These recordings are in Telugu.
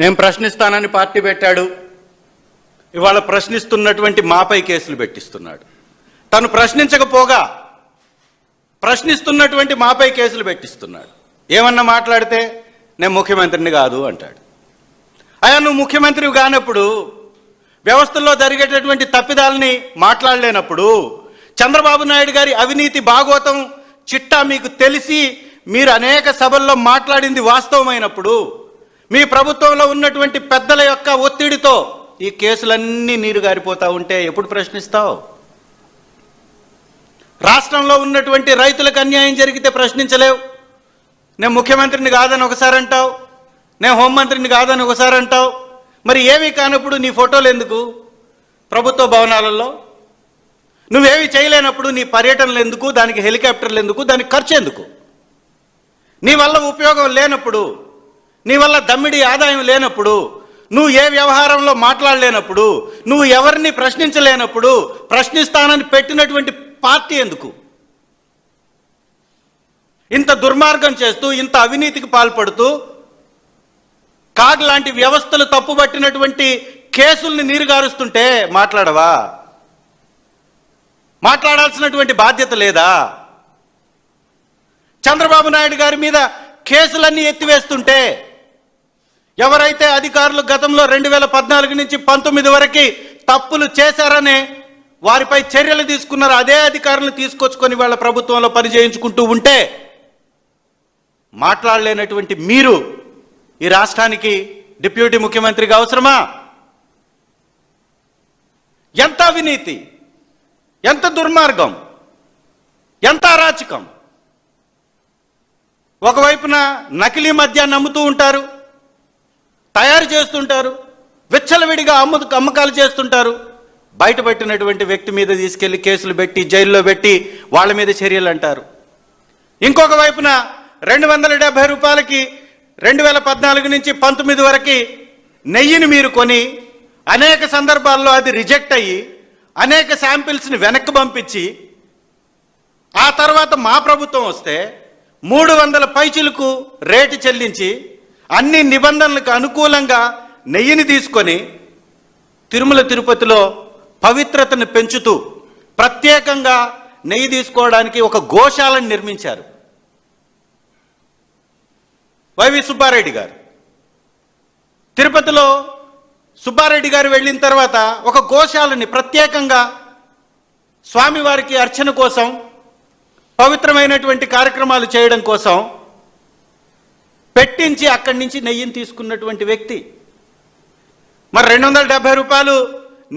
నేను ప్రశ్నిస్తానని పార్టీ పెట్టాడు. ఇవాళ ప్రశ్నిస్తున్నటువంటి మాపై కేసులు పెట్టిస్తున్నాడు. తను ప్రశ్నించకపోగా ప్రశ్నిస్తున్నటువంటి మాపై కేసులు పెట్టిస్తున్నాడు. ఏమన్నా మాట్లాడితే నేను ముఖ్యమంత్రిని కాదు అంటాడు. అయ్యా నువ్వు ముఖ్యమంత్రివి కానప్పుడు వ్యవస్థల్లో జరిగేటటువంటి తప్పిదాలని మాట్లాడలేనప్పుడు చంద్రబాబు నాయుడు గారి అవినీతి భాగోతం చిట్టా మీకు తెలిసి మీరు అనేక సభల్లో మాట్లాడింది వాస్తవమైనప్పుడు మీ ప్రభుత్వంలో ఉన్నటువంటి పెద్దల యొక్క ఒత్తిడితో ఈ కేసులన్నీ నీరు గారిపోతూ ఉంటే ఎప్పుడు ప్రశ్నిస్తావు? రాష్ట్రంలో ఉన్నటువంటి రైతులకు అన్యాయం జరిగితే ప్రశ్నించలేవు. నేను ముఖ్యమంత్రిని కాదని ఒకసారి అంటావు నేను హోంమంత్రిని కాదని ఒకసారి అంటావు. మరి ఏమీ కానప్పుడు నీ ఫోటోలు ఎందుకు? ప్రభుత్వ భవనాలలో? నువ్వేవి చేయలేనప్పుడు నీ పర్యటనలు ఎందుకు? దానికి హెలికాప్టర్లు ఎందుకు? దానికి ఖర్చు ఎందుకు? నీ వల్ల ఉపయోగం లేనప్పుడు నీ వల్ల దమ్మిడి ఆదాయం లేనప్పుడు నువ్వు ఏ వ్యవహారంలో మాట్లాడలేనప్పుడు నువ్వు ఎవరిని ప్రశ్నించలేనప్పుడు ప్రశ్నిస్తానని పెట్టినటువంటి పార్టీ ఎందుకు? ఇంత దుర్మార్గం చేస్తూ ఇంత అవినీతికి పాల్పడుతూ కాగ్ లాంటి వ్యవస్థలు తప్పుబట్టినటువంటి కేసుల్ని నీరుగారుస్తుంటే మాట్లాడవా? మాట్లాడాల్సినటువంటి బాధ్యత లేదా? చంద్రబాబు నాయుడు గారి మీద కేసులన్నీ ఎత్తివేస్తుంటే ఎవరైతే అధికారులు గతంలో రెండు వేల పద్నాలుగు నుంచి పంతొమ్మిది వరకు తప్పులు చేశారనే వారిపై చర్యలు తీసుకున్నారు అదే అధికారులను తీసుకొచ్చుకొని వాళ్ళ ప్రభుత్వంలో పని చేయించుకుంటూ ఉంటే మాట్లాడలేనటువంటి మీరు ఈ రాష్ట్రానికి డిప్యూటీ ముఖ్యమంత్రిగా అవసరమా? ఎంత అవినీతి? ఎంత దుర్మార్గం? ఎంత అరాచకం? ఒకవైపున నకిలీ మద్యాన్ని నమ్ముతూ ఉంటారు తయారు చేస్తుంటారు. విచ్చలవిడిగా అమ్ము అమ్మకాలు చేస్తుంటారు. బయటపెట్టినటువంటి వ్యక్తి మీద తీసుకెళ్ళి కేసులు పెట్టి జైల్లో పెట్టి వాళ్ళ మీద చర్యలు అంటారు. ఇంకొక వైపున రెండు వందల డెబ్బై రూపాయలకి రెండు వేల పద్నాలుగు నుంచి పంతొమ్మిది వరకు నెయ్యిని మీరు కొని అనేక సందర్భాల్లో అది రిజెక్ట్ అయ్యి అనేక శాంపిల్స్ని వెనక్కి పంపించి ఆ తర్వాత మా ప్రభుత్వం వస్తే మూడు వందల పైచిలకు రేటు చెల్లించి అన్ని నిబంధనలకు అనుకూలంగా నెయ్యిని తీసుకొని తిరుమల తిరుపతిలో పవిత్రతను పెంచుతూ ప్రత్యేకంగా నెయ్యి తీసుకోవడానికి ఒక గోశాలను నిర్మించారు. వైవి సుబ్బారెడ్డి గారు. తిరుపతిలో సుబ్బారెడ్డి గారు వెళ్ళిన తర్వాత ఒక గోశాలని ప్రత్యేకంగా స్వామివారికి అర్చన కోసం పవిత్రమైనటువంటి కార్యక్రమాలు చేయడం కోసం పెట్టించి అక్కడి నుంచి నెయ్యిని తీసుకున్నటువంటి వ్యక్తి. మరి రెండు వందల డెబ్బై రూపాయలు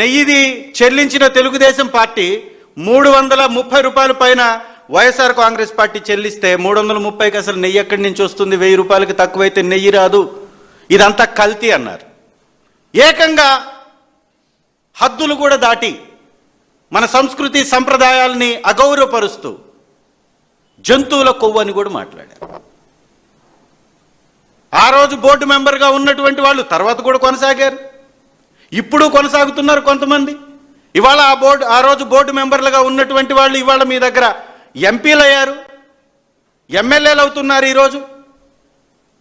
నెయ్యిది చెల్లించిన తెలుగుదేశం పార్టీ మూడు వందల ముప్పై రూపాయల పైన వైఎస్ఆర్ కాంగ్రెస్ పార్టీ చెల్లిస్తే మూడు వందల ముప్పైకి అసలు నెయ్యి ఎక్కడి నుంచి వస్తుంది? వెయ్యి రూపాయలకి తక్కువైతే నెయ్యి రాదు. ఇదంతా కల్తీ అన్నారు. ఏకంగా హద్దులు కూడా దాటి మన సంస్కృతి సంప్రదాయాల్ని అగౌరవపరుస్తూ జంతువుల కొవ్వు అని కూడా మాట్లాడారు. ఆ రోజు బోర్డు మెంబర్గా ఉన్నటువంటి వాళ్ళు తర్వాత కూడా కొనసాగారు. ఇప్పుడు కొనసాగుతున్నారు కొంతమంది. ఇవాళ ఆ బోర్డు ఆ రోజు బోర్డు మెంబర్లుగా ఉన్నటువంటి వాళ్ళు ఇవాళ మీ దగ్గర ఎంపీలు అయ్యారు ఎమ్మెల్యేలు అవుతున్నారు ఈరోజు.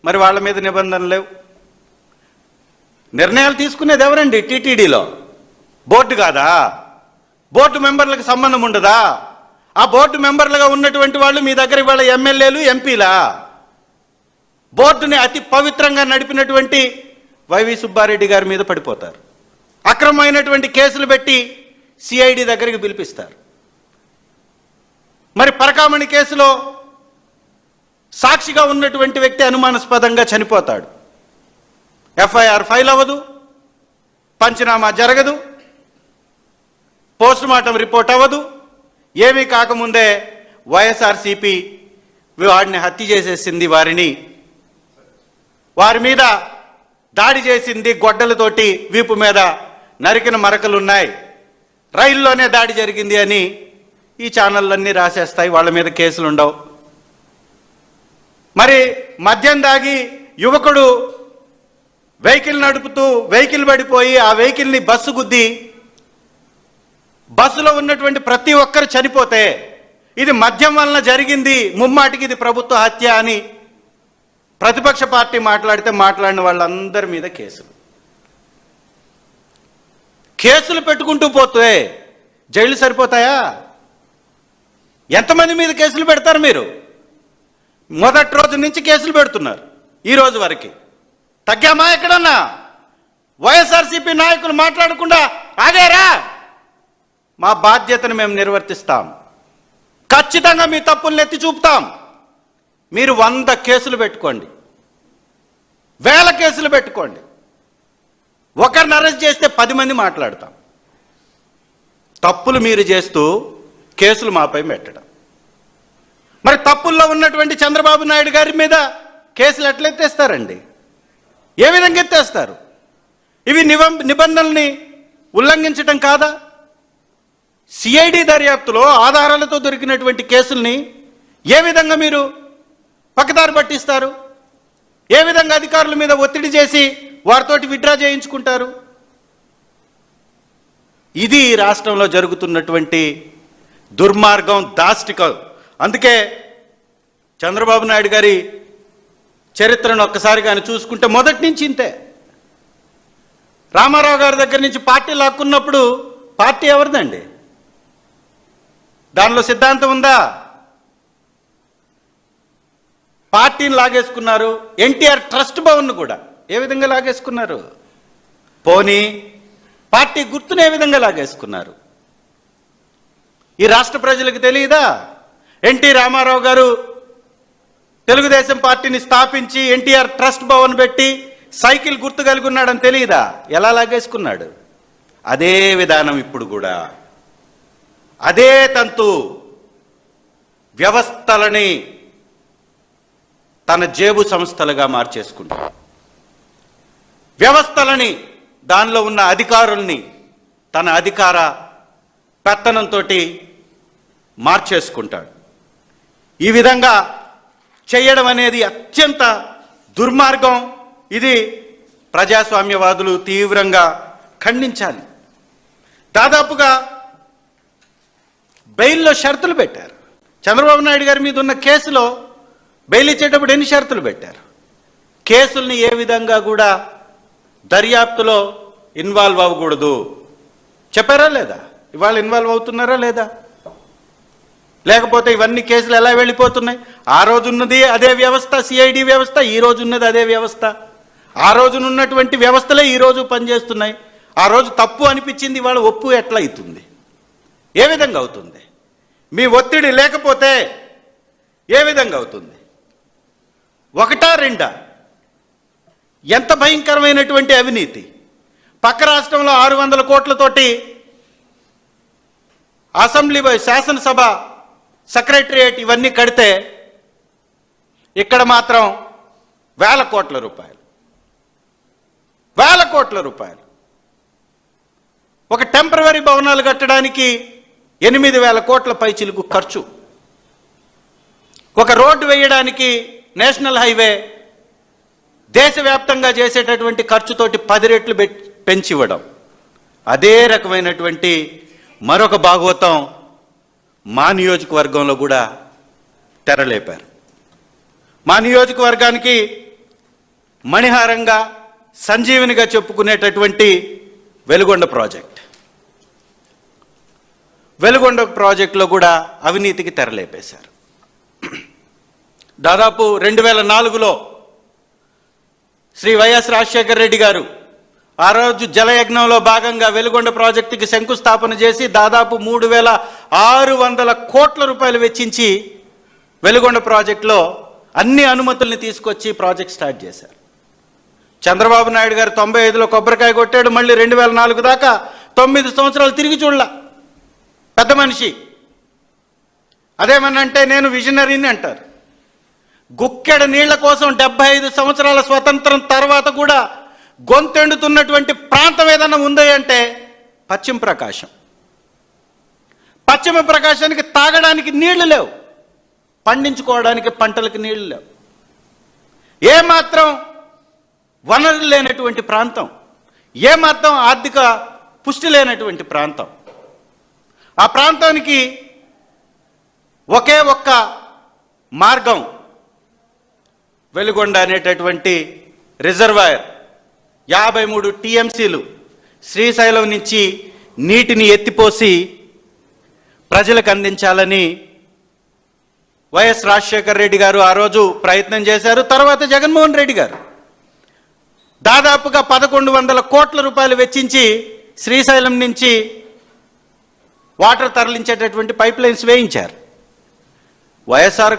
మరి వాళ్ళ మీద నిబంధనలు లేవు. నిర్ణయాలు తీసుకునేది ఎవరండి? టీటీడీలో. బోర్డు కాదా? బోర్డు మెంబర్లకు సంబంధం ఉండదా? ఆ బోర్డు మెంబర్లుగా ఉన్నటువంటి వాళ్ళు మీ దగ్గర ఇవాళ ఎమ్మెల్యేలు ఎంపీలా? బోర్డుని అతి పవిత్రంగా నడిపినటువంటి వైవి సుబ్బారెడ్డి గారి మీద పడిపోతారు. అక్రమమైనటువంటి కేసులు పెట్టి సిఐడి దగ్గరికి పిలిపిస్తారు. మరి పరకామణి కేసులో సాక్షిగా ఉన్నటువంటి వ్యక్తి అనుమానాస్పదంగా చనిపోతాడు. ఎఫ్ఐఆర్ ఫైల్ అవ్వదు. పంచనామా జరగదు. పోస్ట్ మార్టం రిపోర్ట్ అవ్వదు. ఏమీ కాకముందే వైఎస్ఆర్సీపీ వాడిని హత్య చేసేసింది వారిని వారి మీద దాడి చేసింది గొడ్డలతోటి వీపు మీద నరికిన మరకలున్నాయి. రైల్లోనే దాడి జరిగింది అని ఈ ఛానళ్ళన్నీ రాసేస్తాయి. వాళ్ళ మీద కేసులు ఉండవు మరి మద్యం దాగి యువకుడు వెహికల్ నడుపుతూ వెహికల్ పడిపోయి ఆ వెహికల్ని బస్సు గుద్ది బస్సులో ఉన్నటువంటి ప్రతి ఒక్కరు చనిపోతే ఇది మద్యం వలన జరిగింది ముమ్మాటికి ఇది ప్రభుత్వ హత్య అని ప్రతిపక్ష పార్టీ మాట్లాడితే మాట్లాడిన వాళ్ళందరి మీద కేసులు. కేసులు పెట్టుకుంటూ పోతే జైలు సరిపోతాయా? ఎంతమంది మీద కేసులు పెడతారు మీరు? మొదటి రోజు నుంచి కేసులు పెడుతున్నారు ఈ రోజు వరకు. తగ్గామా ఎక్కడన్నా? వైఎస్ఆర్సీపీ నాయకులు మాట్లాడకుండా ఆగారా? మా బాధ్యతను మేము నిర్వర్తిస్తాం. ఖచ్చితంగా మీ తప్పుల్ని ఎత్తి చూపుతాం. మీరు వంద కేసులు పెట్టుకోండి. వేల కేసులు పెట్టుకోండి. ఒకరిని అరెస్ట్ చేస్తే పది మంది మాట్లాడతాం. తప్పులు మీరు చేస్తూ కేసులు మాపై పెట్టడం మరి తప్పుల్లో ఉన్నటువంటి చంద్రబాబు నాయుడు గారి మీద కేసులు ఎట్లెత్తేస్తారండి ఏ విధంగా ఎత్తేస్తారు? ఇవి నిబం నిబంధనల్ని ఉల్లంఘించటం కాదా? సిఐడి దర్యాప్తులో ఆధారాలతో దొరికినటువంటి కేసుల్ని ఏ విధంగా మీరు పక్కదారి పట్టిస్తారు? ఏ విధంగా అధికారుల మీద ఒత్తిడి చేసి వారితోటి విత్డ్రా చేయించుకుంటారు? ఇది రాష్ట్రంలో జరుగుతున్నటువంటి దుర్మార్గం దాష్టికం. అందుకే చంద్రబాబు నాయుడు గారి చరిత్రను ఒక్కసారి కానీ చూసుకుంటే మొదటి నుంచి ఇంతే. రామారావు గారి దగ్గర నుంచి పార్టీ లాక్కున్నప్పుడు పార్టీ ఎవరిదండి? దానిలో సిద్ధాంతం ఉందా? పార్టీని లాగేసుకున్నారు. ఎన్టీఆర్ ట్రస్ట్ భవన్ను కూడా. ఏ విధంగా లాగేసుకున్నారు? పోనీ పార్టీ గుర్తును ఏ విధంగా లాగేసుకున్నారు. ఈ రాష్ట్ర ప్రజలకు తెలియదా ఎన్టీ రామారావు గారు తెలుగుదేశం పార్టీని స్థాపించి ఎన్టీఆర్ ట్రస్ట్ భవన్ పెట్టి సైకిల్ గుర్తు కలిగి ఉన్నాడని తెలియదా ఎలా లాగేసుకున్నాడు? అదే విధానం ఇప్పుడు కూడా. అదే తంతు వ్యవస్థలని తన జేబు సంస్థలుగా మార్చేసుకుంటాడు వ్యవస్థలని దానిలో ఉన్న అధికారుల్ని తన అధికార పెత్తనంతో మార్చేసుకుంటాడు. ఈ విధంగా చేయడం అనేది అత్యంత దుర్మార్గం. ఇది ప్రజాస్వామ్యవాదులు తీవ్రంగా ఖండించాలి. దాదాపుగా బెయిల్లో షరతులు పెట్టారు. చంద్రబాబు నాయుడు గారి మీద ఉన్న కేసులో బెయిల్ ఇచ్చేటప్పుడు ఎన్ని షరతులు పెట్టారు? కేసుల్ని ఏ విధంగా కూడా దర్యాప్తులో ఇన్వాల్వ్ అవ్వకూడదు. చెప్పారా లేదా? ఇవాళ ఇన్వాల్వ్ అవుతున్నారా లేదా? లేకపోతే ఇవన్నీ కేసులు ఎలా వెళ్ళిపోతున్నాయి? ఆ రోజున్నది అదే వ్యవస్థ సిఐడి వ్యవస్థ ఈ రోజు ఉన్నది అదే వ్యవస్థ. ఆ రోజున ఉన్నటువంటి వ్యవస్థలే ఈ రోజు పనిచేస్తున్నాయి. ఆ రోజు తప్పు అనిపించింది ఇవాళ ఒప్పు ఎట్లా అవుతుంది ఏ విధంగా అవుతుంది? మీ ఒత్తిడి లేకపోతే ఏ విధంగా అవుతుంది? ఒకటా రెండా? ఎంత భయంకరమైనటువంటి అవినీతి. పక్క రాష్ట్రంలో ఆరు వందల కోట్లతోటి అసెంబ్లీ శాసనసభ సెక్రటరియేట్ ఇవన్నీ కడితే ఇక్కడ మాత్రం వేల కోట్ల రూపాయలు. వేల కోట్ల రూపాయలు. ఒక టెంపరవరీ భవనాలు కట్టడానికి ఎనిమిది వేల కోట్ల పైచిలుకు ఖర్చు. ఒక రోడ్డు వేయడానికి నేషనల్ హైవే దేశవ్యాప్తంగా చేసేటటువంటి ఖర్చుతోటి పది రెట్లు పెంచి పెంచివ్వడం. అదే రకమైనటువంటి మరొక భాగవతం మా నియోజకవర్గంలో కూడా తెరలేపారు. మా నియోజకవర్గానికి మణిహారంగా సంజీవినిగా చెప్పుకునేటటువంటి వెలుగొండ ప్రాజెక్ట్. వెలుగొండ ప్రాజెక్టులో కూడా అవినీతికి తెరలేపేశారు. దాదాపు రెండు వేల నాలుగులో శ్రీ వైఎస్ రాజశేఖర రెడ్డి గారు ఆ రోజు జలయజ్ఞంలో భాగంగా వెలుగొండ ప్రాజెక్టుకి శంకుస్థాపన చేసి దాదాపు మూడు వేల ఆరు వందల కోట్ల రూపాయలు వెచ్చించి వెలుగొండ ప్రాజెక్టులో అన్ని అనుమతుల్ని తీసుకొచ్చి ప్రాజెక్ట్ స్టార్ట్ చేశారు. చంద్రబాబు నాయుడు గారు తొంభై ఐదులో కొబ్బరికాయ కొట్టాడు మళ్ళీ రెండు వేల నాలుగు దాకా తొమ్మిది సంవత్సరాలు తిరిగి చూడలా. పెద్ద మనిషి. అదేమనంటే నేను విజనరీని అంటారు. గుక్కెడ నీళ్ళ కోసం డెబ్బై ఐదు సంవత్సరాల స్వతంత్రం తర్వాత కూడా గొంతెండుతున్నటువంటి ప్రాంతం ఏదైనా ఉంది అంటే పశ్చిమ ప్రకాశం. పశ్చిమ ప్రకాశానికి తాగడానికి నీళ్ళు లేవు. పండించుకోవడానికి పంటలకు నీళ్ళు లేవు. ఏమాత్రం వనరులు లేనటువంటి ప్రాంతం ఏమాత్రం ఆర్థిక పుష్టి లేనటువంటి ప్రాంతం. ఆ ప్రాంతానికి ఒకే ఒక్క మార్గం వెలుగొండ అనేటటువంటి రిజర్వాయర్ యాభై మూడు టీఎంసీలు శ్రీశైలం నుంచి నీటిని ఎత్తిపోసి ప్రజలకు అందించాలని వైఎస్ రాజశేఖర్ రెడ్డి గారు ఆ రోజు ప్రయత్నం చేశారు తర్వాత జగన్మోహన్ రెడ్డి గారు. దాదాపుగా పదకొండు వందల కోట్ల రూపాయలు వెచ్చించి శ్రీశైలం నుంచి వాటర్ తరలించేటటువంటి పైప్ లైన్స్ వేయించారు. వైఎస్ఆర్